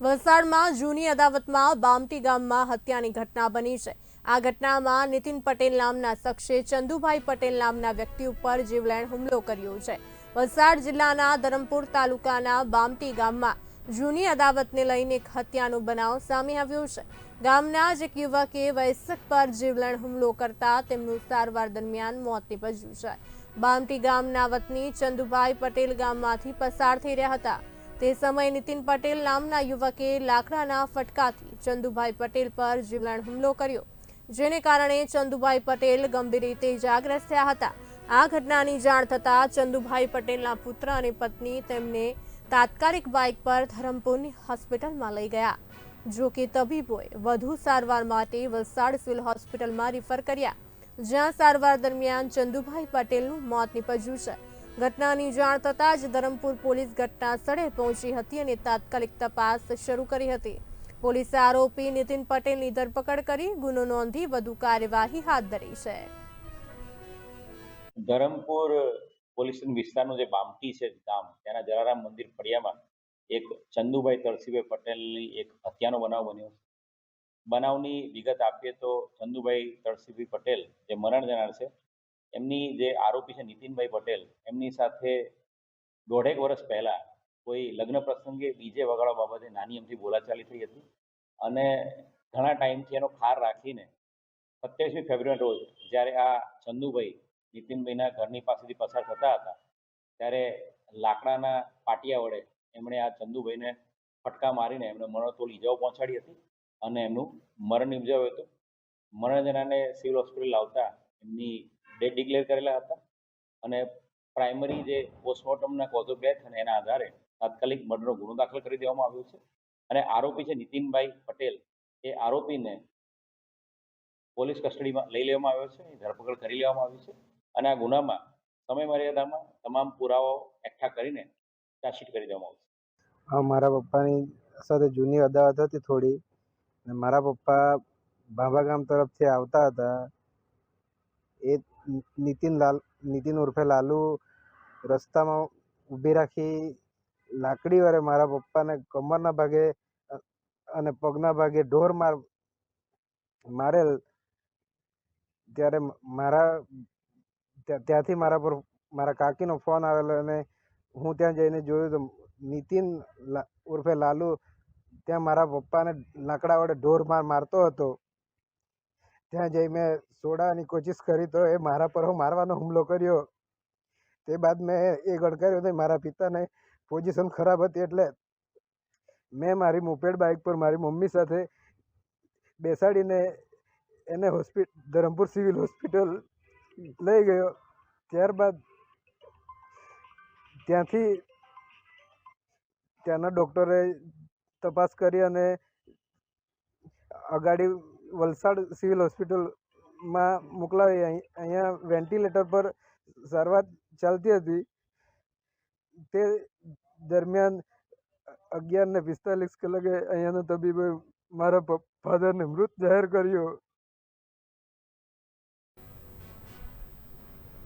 વલસાડમાં જૂની અદાવતમાં બામટી ગામમાં હત્યાની ઘટના બની છે. આ ઘટનામાં નીતિન પટેલ નામના શખ્સે ચંદુભાઈ પટેલ નામના વ્યક્તિ ઉપર જીવલેણ હુમલો કર્યો છે. વલસાડ જિલ્લાના ધરમપુર તાલુકાના બામટી ગામમાં જૂની અદાવતને લઈને એક હત્યાનો બનાવ સામે આવ્યો છે. ગામના જ એક યુવકે વયસ્ક પર જીવલેણ હુમલો કરતા તેમનું સારવાર દરમિયાન મોત નિપજ્યું છે. બામટી ગામના વતની ચંદુભાઈ પટેલ ગામમાંથી પસાર થઈ રહ્યા હતા. તે સમયે નીતિન પટેલ નામના યુવકે લાકડાના ફટકાથી ચંદુભાઈ પટેલ પર જીવલેણ હુમલો કર્યો, જેને કારણે ચંદુભાઈ પટેલ ગંભીર રીતે ઇજાગ્રસ્ત થયા હતા. આ ઘટનાની જાણ થતાં ચંદુભાઈ પટેલના પુત્ર અને પત્ની તેમને તાત્કાલિક બાઇક પર ધરમપુરની હોસ્પિટલમાં લઈ ગયા. જો કે તબીબોએ વધુ સારવાર માટે વલસાડ સિવિલ હોસ્પિટલમાં રિફર કર્યા, જ્યાં સારવાર દરમિયાન ચંદુભાઈ પટેલનું મોત નીપજ્યું છે. ઘટનાની જાણ થતાં જ ધરમપુર પોલીસ ઘટના સ્થળે પહોંચી હતી અને તાત્કાલિક તપાસ શરૂ કરી હતી. પોલીસે આરોપી નીતિન પટેલની ધરપકડ કરી ગુનો નોંધી વધુ કાર્યવાહી હાથ ધરી છે. ધરમપુર પોલીસ વિસ્તારનું જે બામટી છે ગામ, ત્યાંના જલારામ મંદિર ફળિયામાં એક ચંદુભાઈ તરસીભાઈ પટેલની એક હત્યાનો બનાવ બન્યો. બનાવની વિગત આપીએ તો ચંદુભાઈ તરસીભાઈ પટેલ, જે મરણ જનાર છે એમની જે આરોપી છે નીતિનભાઈ પટેલ, એમની સાથે દોઢેક વર્ષ પહેલા કોઈ લગ્ન પ્રસંગે ડીજે વગાડવા બાબતે નાની એમથી બોલાચાલી થઈ હતી અને ઘણા ટાઈમથી એનો ખાર રાખીને સત્યાવીસમી ફેબ્રુઆરી રોજ જ્યારે આ ચંદુભાઈ નીતિનભાઈના ઘરની પાસેથી પસાર થતા હતા, ત્યારે લાકડાના પાટિયા વડે એમણે આ ચંદુભાઈને ફટકા મારીને એમને મરણતોલ ઈજાઓ પહોંચાડી હતી અને એમનું મરણ નિપજાવ્યું હતું. મરણ જનારને સિવિલ હોસ્પિટલ લાવતા એમની ડેથ ડિક્લેર કરેલા હતા અને પ્રાઇમરી જે પોસ્ટમોર્ટમના કોઝ ઓફ ડેથ અને એના આધારે તાત્કાલિક મર્ડરનો ગુનો દાખલ કરી દેવામાં આવ્યો છે. અને આરોપી છે નીતિનભાઈ પટેલ, એ આરોપીને પોલીસ કસ્ટડીમાં લઈ લેવામાં આવ્યો છે ધરપકડ કરી લેવામાં આવી છે અને આ ગુનામાં સમય મર્યાદામાં તમામ પુરાવાઓ એકઠા કરીને ચાર્જશીટ કરી દેવામાં આવશે. હા, મારા પપ્પાની સાથે જૂની અદાવત હતી થોડી મારા પપ્પા ભાભા ગામ તરફથી આવતા હતા. એ નીતિન લાલ, નીતિન ઉર્ફે લાલુ રસ્તામાં ઊભી રાખી લાકડી વડે મારા પપ્પાને કમરના ભાગે અને પગના ભાગે ઢોર માર, મારેલ. ત્યારે મારા, ત્યાં- ત્યાંથી મારા પર, મારા કાકીનો ફોન આવેલો અને હું ત્યાં જઈને જોયું તો નીતિન ઉર્ફે લાલુ ત્યાં મારા પપ્પાને લાકડા વડે ઢોર માર, મારતો હતો. ત્યાં જઈ મેં છોડાવવાની કોશિશ કરી તો એ મારા પર મારવાનો હુમલો કર્યો. તે બાદ મેં એ ગડકાર્યો તો મારા પિતાને પોઝિશન ખરાબ હતી એટલે મેં મારી મોપેડ બાઇક પર મારી મમ્મી સાથે બેસાડીને એને હોસ્પિટલ ધરમપુર સિવિલ હોસ્પિટલ લઈ ગયો. ત્યારબાદ ત્યાંથી ત્યાંના ડૉક્ટરે તપાસ કરી અને અગાડી વલસાડ સિવિલ હોસ્પિટલમાં મોકલાવી. અહીં, અહીંયા વેન્ટિલેટર પર સારવાર ચાલતી હતી. તે દરમિયાન અગિયાર ને પિસ્તાલીસ કલાકે અહીંયાના તબીબે મારા ફાધરને મૃત જાહેર કર્યો.